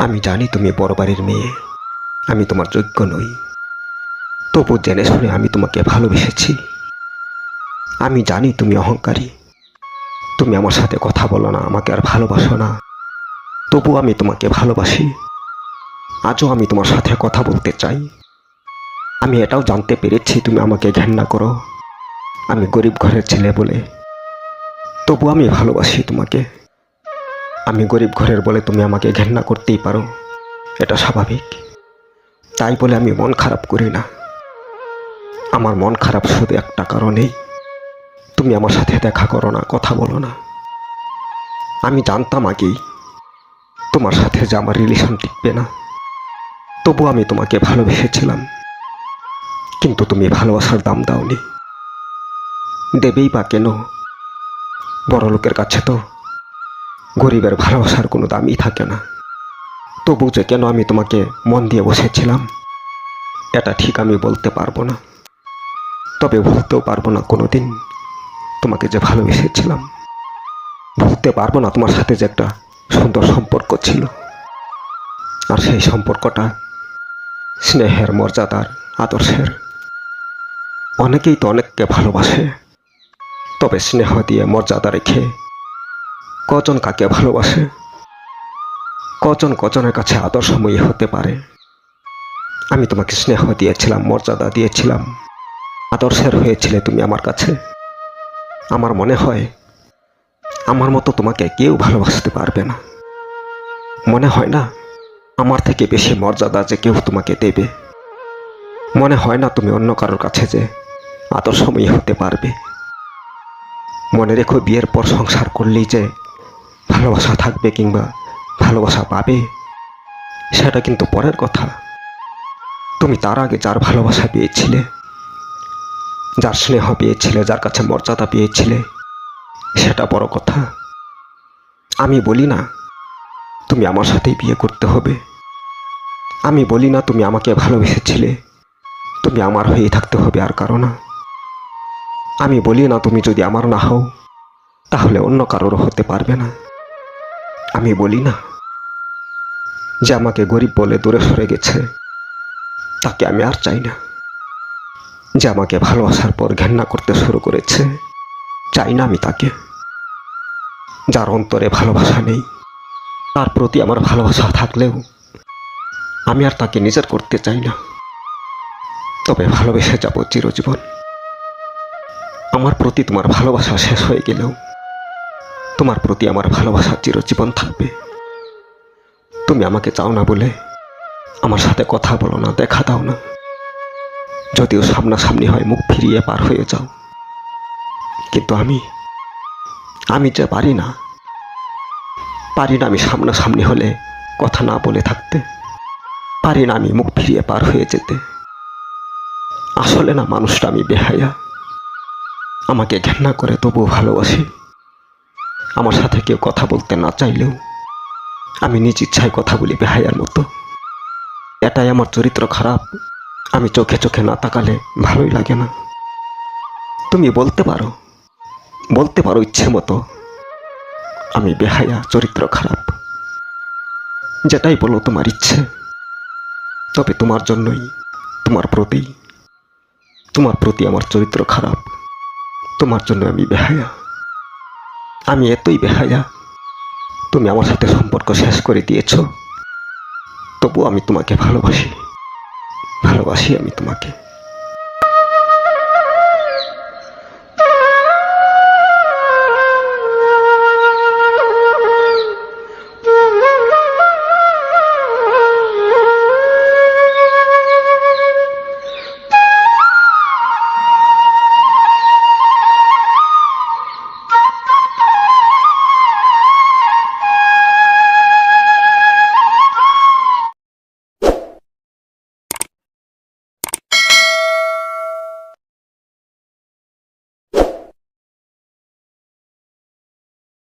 আমি জানি তুমি বড় বাড়ির মেয়ে। আমি তোমার যোগ্য নই। তবু জেনে শুনে আমি তোমাকে ভালোবেসেছি। আমি জানি তুমি অহংকারী। তুমি আমার সাথে কথা বলো না, আমাকে আর ভালোবাসো না। তবু আমি তোমাকে ভালোবাসি। আজও আমি তোমার সাথে কথা বলতে চাই। আমি এটাও জানতে পেরেছি তুমি আমাকে ঘেন্না করো। আমি গরিব ঘরের ছেলে বলে। তবু আমি ভালোবাসি তোমাকে। আমি গরিব ঘরের বলে তুমি আমাকে ঘেন্না করতেই পারো। এটা স্বাভাবিক। তাই বলে আমি মন খারাপ করি না। আমার মন খারাপ শুধু একটা কারণেই। তুমি আমার সাথে দেখা করো না, কথা বলো না। আমি জানতাম আগেই তোমার সাথে যে আমার রিলেশন টিকবে না। তবু আমি তোমাকে ভালোবেসেছিলাম। কিন্তু তুমি ভালোবাসার দাম দাওনি। দেবেই বা কেন? বড় লোকের কাছে তো গরিবের ভালোবাসার কোনো দামই থাকে না। তবু যে কেন আমি তোমাকে মন দিয়ে বসেছিলাম, এটা ঠিক আমি বলতে পারব না। তবে ভুলতেও পারব না কোনো দিন তোমাকে যে ভালোবেসেছিলাম। ভুলতে পারব না তোমার সাথে যে একটা সুন্দর সম্পর্ক ছিল। আর সেই সম্পর্কটা স্নেহের, মর্যাদার, আদর্শের। অনেকেই তো অনেককে ভালোবাসে, তবে স্নেহ দিয়ে মর্যাদা রেখে কজন কাকে ভালোবাসে? কজন কজনের কাছে আদর্শময়ী হতে পারে? আমি তোমাকে স্নেহ দিয়েছিলাম, মর্যাদা দিয়েছিলাম। আদর্শের হয়েছিলে তুমি আমার কাছে। আমার মনে হয়, আমার মতো তোমাকে কেউ ভালোবাসতে পারবে না। মনে হয় না, আমার থেকে বেশি মর্যাদা যে কেউ তোমাকে দেবে। মনে হয় না তুমি অন্য কারোর কাছে যে আদর্শময়ী হতে পারবে। মনে রেখো বিয়ের পর সংসার করলেই যে ভালোবাসা থাকবে কিংবা ভালোবাসা পাবে, সেটা কিন্তু পরের কথা। তুমি তার আগে যার ভালোবাসা পেয়েছিলে, যার স্নেহ পেয়েছিলে, যার কাছে মর্যাদা পেয়েছিলে, সেটা বড় কথা। আমি বলি না, তুমি আমার সাথেই বিয়ে করতে হবে। আমি বলি না তুমি আমাকে ভালোবেসেছিলে, তুমি আমার হয়েই থাকতে হবে আর কারও না। আমি বলি না তুমি যদি আমার না হও, তাহলে অন্য কারোরও হতে পারবে না। আমি বলি না যে আমাকে গরিব বলে দূরে সরে গেছে। তাকে আমি আর চাই না। যে আমাকে ভালোবাসার পর ঘেন্না করতে শুরু করেছে, চাই না আমি তাকে। যার অন্তরে ভালোবাসা নেই, তার প্রতি আমার ভালোবাসা থাকলেও আমি আর তাকে নিজের করতে চাই না। তবে ভালোবেসে যাব চিরজীবন। আমার প্রতি তোমার ভালোবাসা শেষ হয়ে গেলেও তোমার প্রতি আমার ভালোবাসা চিরজীবন থাকবে। তুমি আমাকে চাও না বলে আমার সাথে কথা বলো না, দেখা দাও না। যদিও সামনাসামনি হয় মুখ ফিরিয়ে পার হয়ে যাও। কিন্তু আমি আমি যে পারি না পারি না আমি সামনাসামনি হলে কথা না বলে থাকতে। পারি না আমি মুখ ফিরিয়ে পার হয়ে যেতে। আসলে না মানুষটা আমি বেহায়া। আমাকে ঘেন্না করে তবুও ভালোবাসি। আমার সাথে কেউ কথা বলতে না চাইলেও আমি নিজ ইচ্ছায় কথা বলি বেহায়ার মতো। এটাই আমার চরিত্র খারাপ। আমি চোখে চোখে না তাকালে ভালোই লাগে না। তুমি বলতে পারো। বলতে পারো ইচ্ছে মতো। আমি বেহায়া, চরিত্র খারাপ। যেটাই বলো তোমার ইচ্ছে। তবে তোমার জন্যই, তোমার প্রতি। তোমার প্রতি আমার চরিত্র খারাপ। তোমার জন্য আমি বেহায়া। আমি এতই বেহায়া। তুমি আমার সাথে সম্পর্ক শেষ করে দিয়েছ। তবু আমি তোমাকে ভালোবাসি। ভালোবাসি আমি তোমাকে।